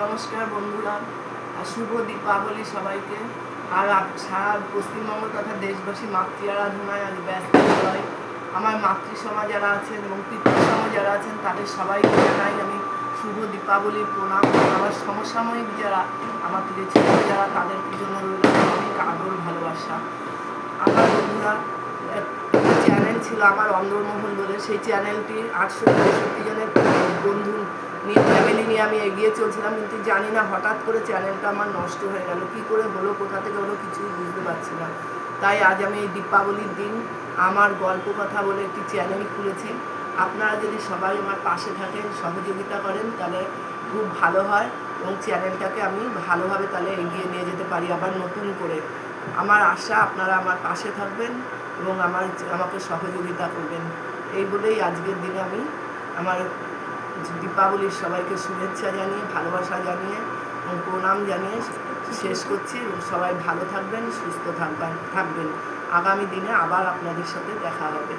নমস্কার বন্ধুরা শুভ দীপাবলি সবাইকে। আর সারা পশ্চিমবঙ্গ তথা দেশবাসী মাতৃ আরাধনায় আজ ব্যস্ত হয় আমার মাতৃ সমাজ যারা আছেন এবং পিতৃ সমাজ যারা আছেন, তাদের সবাইকে জানাই আমি শুভ দীপাবলির প্রণাম। আমার সমসাময়িক যারা আমার থেকে ছোট যারা, তাদের জন্য রইল অনেক আদর, ভালোবাসা। আমার বন্ধুরা চ্যানেল ছিল আমার অন্দরমহল বলে। সেই চ্যানেলটি আটশো পঁয়ষট্টি জনের বন্ধু নিয়ে আমি এগিয়ে চলছিলাম, কিন্তু জানি না হঠাৎ করে চ্যানেলটা আমার নষ্ট হয়ে গেল। কী করে হলো, কোথা থেকে হলো কিছুই বুঝতে পারছি না। তাই আজ আমি এই দীপাবলির দিন আমার গল্প কথা বলে একটি চ্যানেল খুলেছি। আপনারা যদি সবাই আমার পাশে থাকেন, সহযোগিতা করেন, তাহলে খুব ভালো হয় এবং চ্যানেলটাকে আমি ভালোভাবে তাহলে এগিয়ে নিয়ে যেতে পারি আবার নতুন করে। আমার আশা, আপনারা আমার পাশে থাকবেন এবং আমার, আমাকে সহযোগিতা করবেন। এই বলেই আজকের দিনে আমি আমার দীপাবলির সবাইকে শুভেচ্ছা জানিয়ে, ভালোবাসা জানিয়ে এবং প্রণাম জানিয়ে শেষ করছি এবং সবাই ভালো থাকবেন, সুস্থ থাকবেন থাকবেন। আগামী দিনে আবার আপনাদের সাথে দেখা হবে।